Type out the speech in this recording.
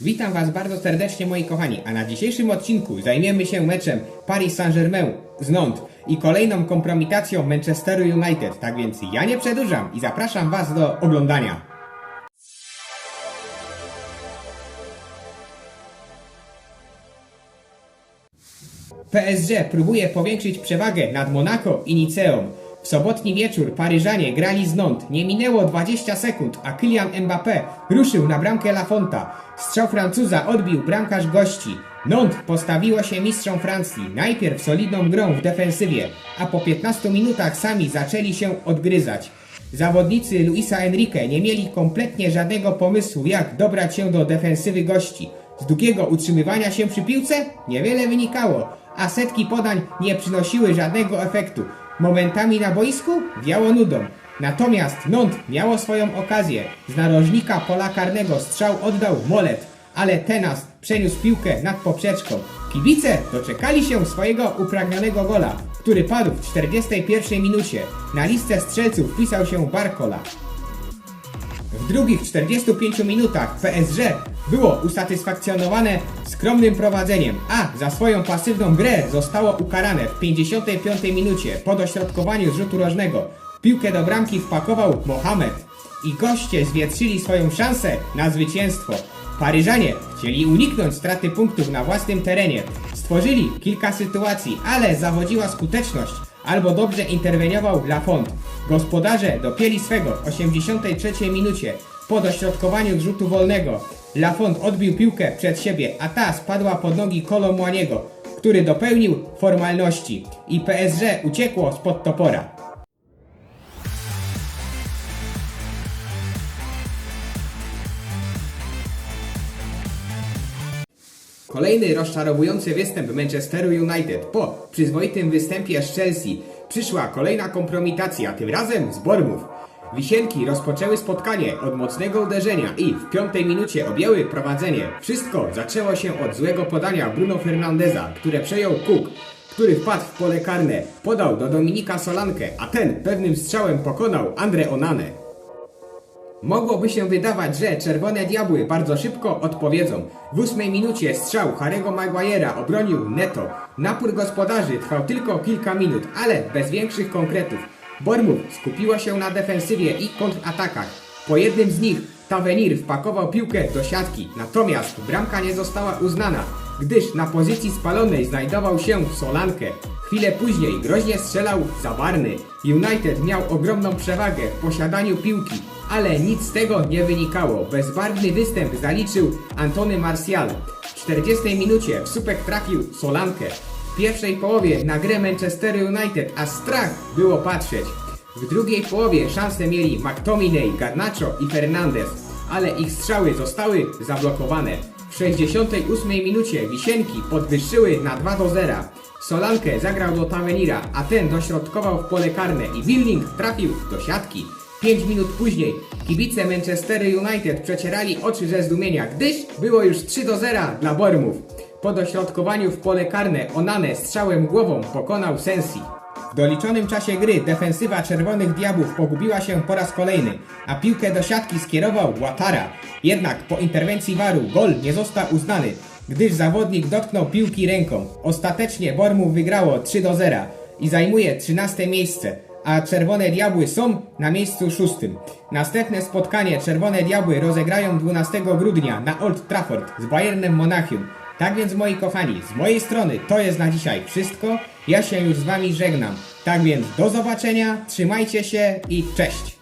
Witam Was bardzo serdecznie moi kochani, a na dzisiejszym odcinku zajmiemy się meczem Paris Saint-Germain z Nantes i kolejną kompromitacją Manchesteru United, tak więc ja nie przedłużam i zapraszam Was do oglądania. PSG próbuje powiększyć przewagę nad Monaco i Niceą. W sobotni wieczór Paryżanie grali z Nantes. Nie minęło 20 sekund, a Kylian Mbappé ruszył na bramkę Lafonta. Strzał Francuza odbił bramkarz gości. Nantes postawiło się mistrzom Francji. Najpierw solidną grą w defensywie, a po 15 minutach sami zaczęli się odgryzać. Zawodnicy Luisa Enrique nie mieli kompletnie żadnego pomysłu, jak dobrać się do defensywy gości. Z długiego utrzymywania się przy piłce niewiele wynikało, a setki podań nie przynosiły żadnego efektu. Momentami na boisku wiało nudą. Natomiast Nantes miało swoją okazję. Z narożnika pola karnego strzał oddał Molet, ale Tenas przeniósł piłkę nad poprzeczką. Kibice doczekali się swojego upragnionego gola, który padł w 41 minucie. Na listę strzelców wpisał się Barcola. Drugich 45 minutach PSG było usatysfakcjonowane skromnym prowadzeniem, a za swoją pasywną grę zostało ukarane w 55 minucie po dośrodkowaniu rzutu rożnego. Piłkę do bramki wpakował Mohamed i goście zwietrzyli swoją szansę na zwycięstwo. Paryżanie chcieli uniknąć straty punktów na własnym terenie. Stworzyli kilka sytuacji, ale zawodziła skuteczność albo dobrze interweniował Lafont. Gospodarze dopięli swego w 83 minucie po dośrodkowaniu rzutu wolnego. Lafont odbił piłkę przed siebie, a ta spadła pod nogi Kolomłaniego, który dopełnił formalności i PSG uciekło spod topora. Kolejny rozczarowujący występ Manchesteru United po przyzwoitym występie z Chelsea przyszła kolejna kompromitacja, tym razem z Bormów. Wisienki rozpoczęły spotkanie od mocnego uderzenia i w piątej minucie objęły prowadzenie. Wszystko zaczęło się od złego podania Bruno Fernandeza, które przejął Cook, który wpadł w pole karne, podał do Dominika Solankę, a ten pewnym strzałem pokonał Andre Onane. Mogłoby się wydawać, że Czerwone Diabły bardzo szybko odpowiedzą. W ósmej minucie strzał Harry'ego Maguire'a obronił Neto. Napór gospodarzy trwał tylko kilka minut, ale bez większych konkretów. Bournemouth skupiło się na defensywie i kontratakach. Po jednym z nich Tavenir wpakował piłkę do siatki, natomiast bramka nie została uznana, gdyż na pozycji spalonej znajdował się Solankę. Chwilę później groźnie strzelał Zabarny. United miał ogromną przewagę w posiadaniu piłki, ale nic z tego nie wynikało. Bezbarwny występ zaliczył Antony Martial. W 40 minucie w słupek trafił Solankę. W pierwszej połowie na grę Manchester United, a strach było patrzeć. W drugiej połowie szanse mieli McTominay, Garnacho i Fernandez, ale ich strzały zostały zablokowane. W 68 minucie Wisienki podwyższyły na 2 do 0. Solankę zagrał do Tavenira, a ten dośrodkował w pole karne i Willing trafił do siatki. 5 minut później kibice Manchester United przecierali oczy ze zdumienia, gdyż było już 3 do 0 dla Bormów. Po dośrodkowaniu w pole karne Onane strzałem głową pokonał Sensi. W doliczonym czasie gry defensywa Czerwonych Diabłów pogubiła się po raz kolejny, a piłkę do siatki skierował Łatara. Jednak po interwencji waru gol nie został uznany, gdyż zawodnik dotknął piłki ręką. Ostatecznie Bormów wygrało 3 do 0 i zajmuje 13 miejsce, a Czerwone Diabły są na miejscu szóstym. Następne spotkanie Czerwone Diabły rozegrają 12 grudnia na Old Trafford z Bayernem Monachium. Tak więc moi kochani, z mojej strony to jest na dzisiaj wszystko. Ja się już z wami żegnam. Tak więc do zobaczenia, trzymajcie się i cześć!